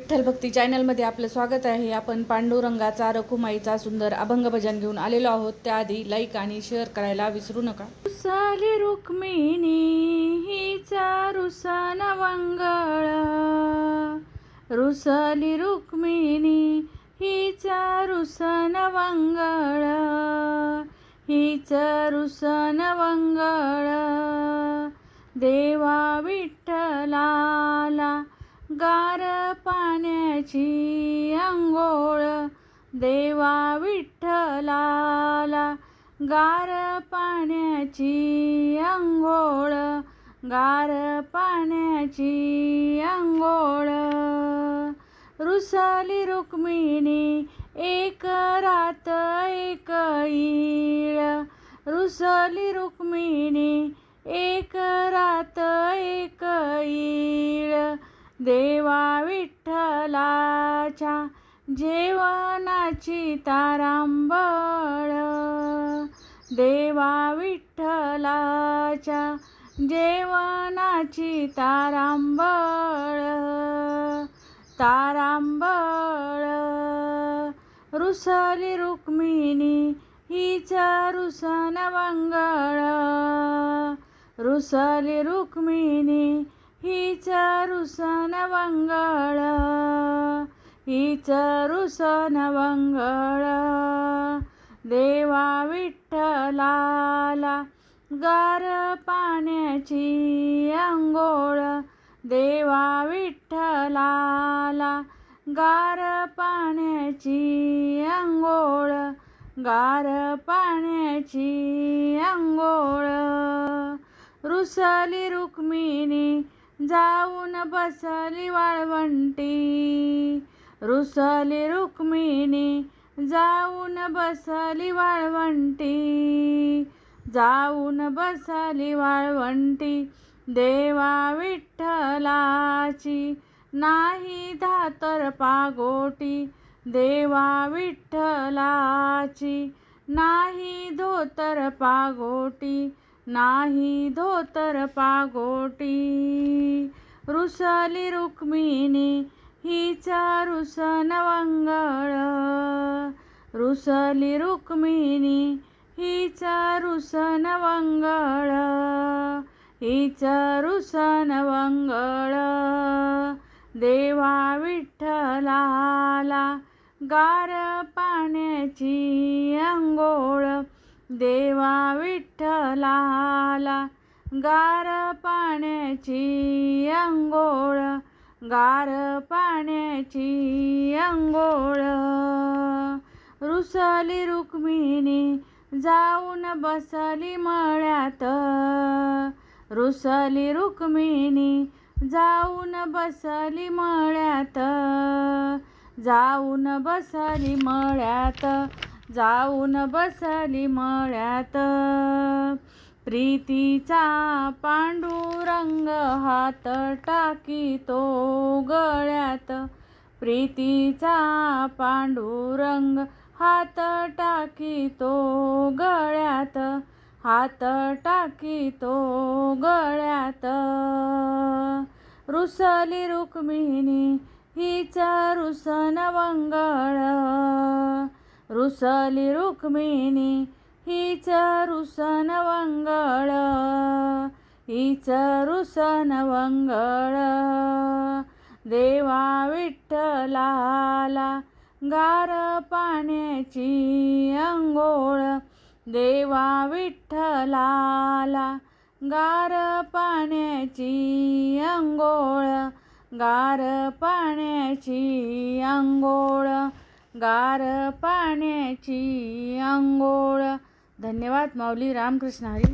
विठ्ठल भक्ती चॅनलमध्ये आपलं स्वागत आहे. आपण पांडुरंगाचा रखुमाईचा सुंदर अभंग भजन घेऊन आलेलो आहोत. त्याआधी लाईक आणि शेअर करायला विसरू नका. रुसाली रुक्मिणी हिचा रुसन वंगळ. रुसली रुक्मिणी हिचा रुसन वंगळ. हिचा रुसन वंगळ. देवा विठ्ठलाला गार पाण्याची आंघोळ देवा विठ्ठलाला. गार पाण्याची अंघोळ गार पाण्याची अंघोळ रुसाली रुक्मिणी एक रात एक ईळ. रुसली रुक्मिणी एक रात एक ईळ. देवा विठ्ठलाच्या जेवणाची तारांबळ. देवा विठ्ठलाच्या जेवणाची तारांबळ. तारांबळ. रुसली रुक्मिणी हीच रुसन वंगळ रुसली रुक्मिणी हिच रुसन वंगळ हिच रुसन वंगळ. देवा विठ्ठलाला गार पाण्याची अंघोळ. देवा विठ्ठलाला गार पाण्याची अंघोळ. गार पाण्याची अंघोळ. रुसली रुक्मिणी जाऊन बसली वाळवंटी. रुसली रुक्मिणी जाऊन बसली वाळवंटी. जाऊन बसली वाळवंटी देवा विठ्ठलाची. नाही धातर पागोटी देवा विठ्ठलाची. नाही धोतर पागोटी नाही धोतर पागोटी. रुसली रुक्मिणी हिचा रुसन वंगळ. रुसली रुक्मिणी हिचा रुसन वंगळ. हिचा रुसन वंगळ. देवा विठ्ठलाला गार पाण्याची अंघोळ. देवा विठ्ठलाला गार पाण्याची अंघोळ गार पाण्याची अंघोळ. रुसली रुक्मिणी जाऊन बसली मळ्यात. रुसली रुक्मिणी जाऊन बसली मळ्यात. जाऊन बसली मळ्यात. जाऊन बसली मळ्यात. प्रीतीचा पांडुरंग हात टाकी तो गळ्यात. प्रीतीचा पांडुरंग हात टाकी तो गळ्यात. हात टाकी तो गळ्यात. रुसली रुक्मिणी हिच रुसन वंगळ रुसली रुक्मिणी हीच रुसन वंगळ हीच रुसन वंगळ. देवा विठ्ठलाला गार पाण्याची अंघोळ देवा विठ्ठलाला गार पाण्याची अंघोळ गार पाण्याची अंघोळ. गार पाण्याची अंघोळ धन्यवाद माऊली रामकृष्ण हरी.